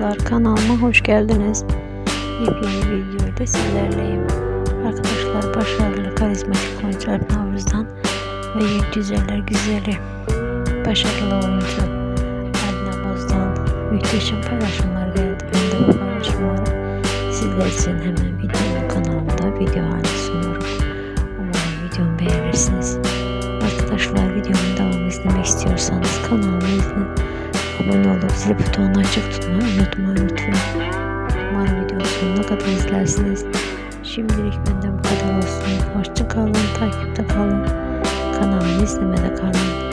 Arkadaşlar kanalıma hoş geldiniz. Yepyeni video ile sizlerleyim. Arkadaşlar başarılı karizmatik oyuncu Alp Navruz'dan ve Güzeller Güzeli başarılı oyuncu Adnan Boz'dan muhteşem paylaşımlar geldi. Ben de bu paylaşımları sizler için hemen videomu kanalımda video haline sunuyorum. Umarım videomu beğenirsiniz. Arkadaşlar videomun devamı izlemek istiyorsanız kanalımı izleyin. Abone olup zil butonunu açık tutmayı unutmayın lütfen. Umarım videonun sonuna kadar izlersiniz. Şimdilik benden bu kadar olsun. Hoşça kalın, takipte kalın. Kanalımı izlemede kalın.